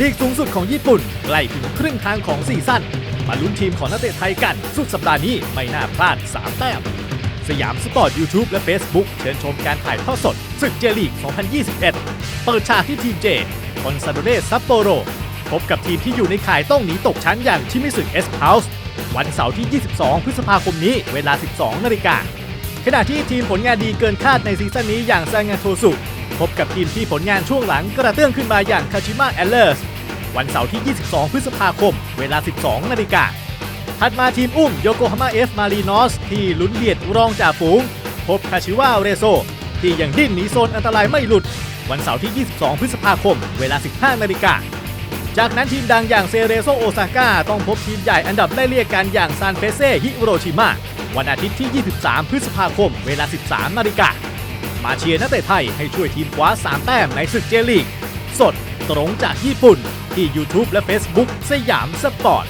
ลีกสูงสุดของญี่ปุ่นใกล้ถึงครึ่งทางของซีซั่นมาลุ้นทีมของนักเตะไทยกัน สุดสัปดาห์นี้ไม่น่าพลาด 3 แต้ม สยามสปอร์ต YouTube และ Facebook เชิญชมการถ่ายทอดสดศึกเจลีก 2021 เปิดฉากที่ทีมเจคอนซาโดเรซัปโปโร พบกับทีมที่อยู่ในข่ายต้องหนีตกชั้นอย่างชิมิสึเอสเพาส์วันเสาร์ที่ 22 พฤษภาคมนี้เวลา 12 นาฬิกาขณะที่ทีมผลงานดีเกินคาดในซีซั่นนี้อย่างซางาโทสุ พบกับทีมที่ผลงานช่วงหลังกระเตื้องขึ้นมาอย่างคาชิมะแอลเลอร์สวันเสาร์ที่ 22 พฤษภาคม เวลา 12 นาฬิกาถัดมาทีมอุ้มโยโกฮาม่าเอฟมารีนอสที่ลุ้นเบียดรองจ่าฝูง พบคาชิวาเรโซ ที่ยังดิ้นหนีโซนอันตรายไม่หลุด วันเสาร์ที่ 22 พฤษภาคม เวลา 15 นาฬิกาจากนั้นทีมดังอย่างเซเรโซโอซาก้าต้องพบทีมใหญ่อันดับไล่เลี่ยกันอย่างซานเฟเซฮิโรชิมะวันอาทิตย์ที่ 23 พฤษภาคม เวลา 13 นาฬิกา มาเชียร์นักเตะไทยให้ช่วยทีมคว้า 3 แต้มในศึกเจลีก สดตรงจากญี่ปุ่น ที่ YouTube และ Facebook สยามสปอร์ต